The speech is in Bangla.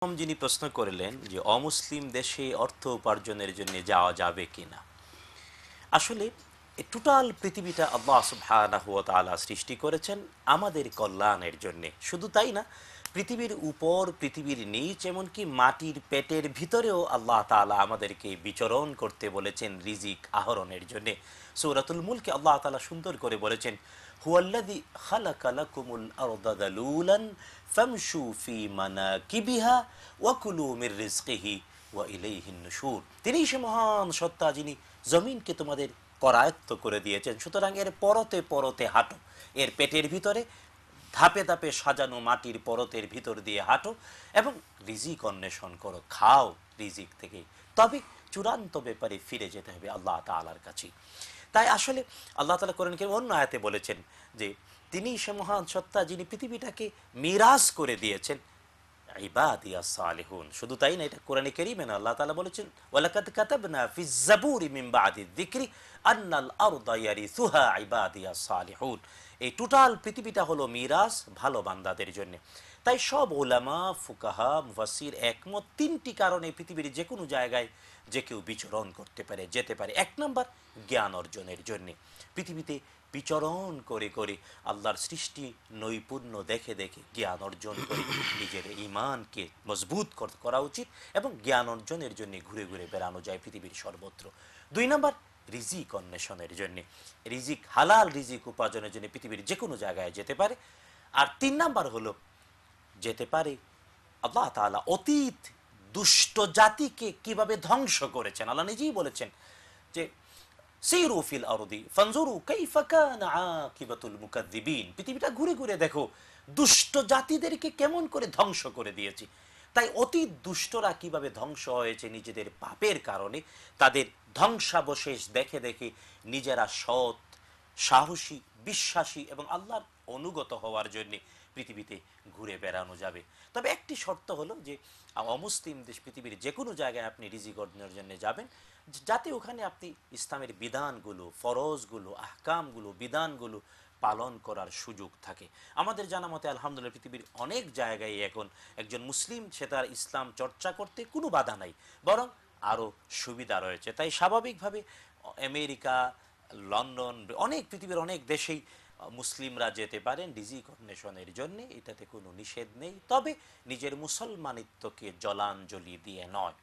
প্রথম যিনি প্রশ্ন করলেন যে অমুসলিম দেশে অর্থ উপার্জনের জন্য যাওয়া যাবে কিনা। আসলে টোটাল পৃথিবীটা আল্লাহ সুবহানাহু ওয়া তাআলা সৃষ্টি করেছেন আমাদের কল্যাণের জন্য। শুধু তাই না, পৃথিবীর উপর, পৃথিবীর নিচ, এমনকি মাটির পেটের ভিতরেও আল্লাহ তাআলা আমাদেরকে বিচরণ করতে বলেছেন রিজিক আহরণের জন্য। সূরাতুল মুলকে আল্লাহ তাআলা সুন্দর করে বলেছেন, হুয়াল্লাযী খালাকা লাকুমুল আরদা দালুলান ফামশু ফি মানাকিবিহা ওয়া কুলু মির রিজকিহি ওয়া ইলাইহিন নুশুর। তিনিই সে মহান সত্তা যিনি জমিনকে তোমাদের করায়ত্ত করে দিয়েছেন। সুতরাং এর পরতে পরতে হাঁটো। এর পেটের ভিতরে ধাপে ধাপে সাজানো মাটির পরতের ভিতর দিয়ে হাঁটো এবং রিজিক অন্বেষণ করো, খাও রিজিক থেকে। তবে চূড়ান্ত ব্যাপারে ফিরে যেতে হবে আল্লাহ তালার কাছে। তাই আসলে আল্লাহ তালা করেন অন্য আয়াতে বলেছেন যে, তিনি সে মহান সত্তা যিনি পৃথিবীটাকে মিরাজ করে দিয়েছেন ইবাদিয়া সালিহুন শুধু তাই না এটা কোরআনে কারীমে না আল্লাহ তাআলা বলেছেন ওয়ালাকাদ কাতাবনা ফিজ জাবুরি মিন বাদি যিকরি আন্নাল আরদা ইয়ারিসুহা ইবাদিয়া সালিহুন এই টোটাল পৃথিবীটা হলো মিরাজ, ভালো বান্দাদের জন্য। তাই সব ওলামা, ফুকাহা, মুফাসসির একমত তিনটি কারণে পৃথিবীর যে কোনো জায়গায় যে কেউ বিচরণ করতে পারে, যেতে পারে। এক নম্বর, জ্ঞান অর্জনের জন্যে। পৃথিবীতে বিচরণ করে করে আল্লাহর সৃষ্টি নৈপুণ্য দেখে দেখে জ্ঞান অর্জন করে নিজের ইমানকে মজবুত করা উচিত এবং জ্ঞান অর্জনের জন্য ঘুরে ঘুরে বেড়ানো যায় পৃথিবীর সর্বত্র। দুই নম্বর রিজিক অন্বেষণের জন্য। রিজিক, হালাল রিজিক উপার্জনের জন্য পৃথিবীর যে কোনো জায়গায় যেতে পারে। আর তিন নাম্বার হলো, যেতে পারে, আল্লাহ তাআলা অতীত দুষ্ট জাতিকে কীভাবে ধ্বংস করেছেন? আল্লাহ নিজেই বলেছেন যে, সিরু ফিল আরদি, ফানজুরু কাইফা কানা আকিবাতুল মুকাদ্দিবিন। পৃথিবীটা ঘুরে ঘুরে দেখো, দুষ্ট জাতিদেরকে কেমন করে ধ্বংস করে দিয়েছি? তাই অতি দুষ্টরা কীভাবে ধ্বংস হয়েছে নিজেদের পাপের কারণে, তাদের ধ্বংসাবশেষ দেখে দেখে নিজেরা সৎ, সাহসী, বিশ্বাসী এবং আল্লাহর অনুগত হওয়ার জন্য পৃথিবীতে ঘুরে বেড়ানো যাবে। তবে একটি শর্ত হলো যে, অমুসলিম দেশ পৃথিবীর যে কোনো জায়গায় আপনি রিজিক অর্জনের জন্য যাবেন, যাতে ওখানে আপনি ইসলামের বিধানগুলো, ফরজগুলো, আহকামগুলো, বিধানগুলো পালন করার সুযোগ থাকে। আমাদের জানা মতে আলহামদুলিল্লাহ পৃথিবীর অনেক জায়গায় এখন একজন মুসলিম, সে তার ইসলাম চর্চা করতে কোনো বাধা নাই, বরং আরও সুবিধা রয়েছে। তাই স্বাভাবিকভাবে আমেরিকা, লন্ডন, অনেক পৃথিবীর অনেক দেশেই মুসলিমরা যেতে পারেন রিজিক অন্বেষণের জন্য, এটাতে কোনো নিষেধ নেই। তবে নিজের মুসলমানিত্বকে জলাঞ্জলি দিয়ে নয়।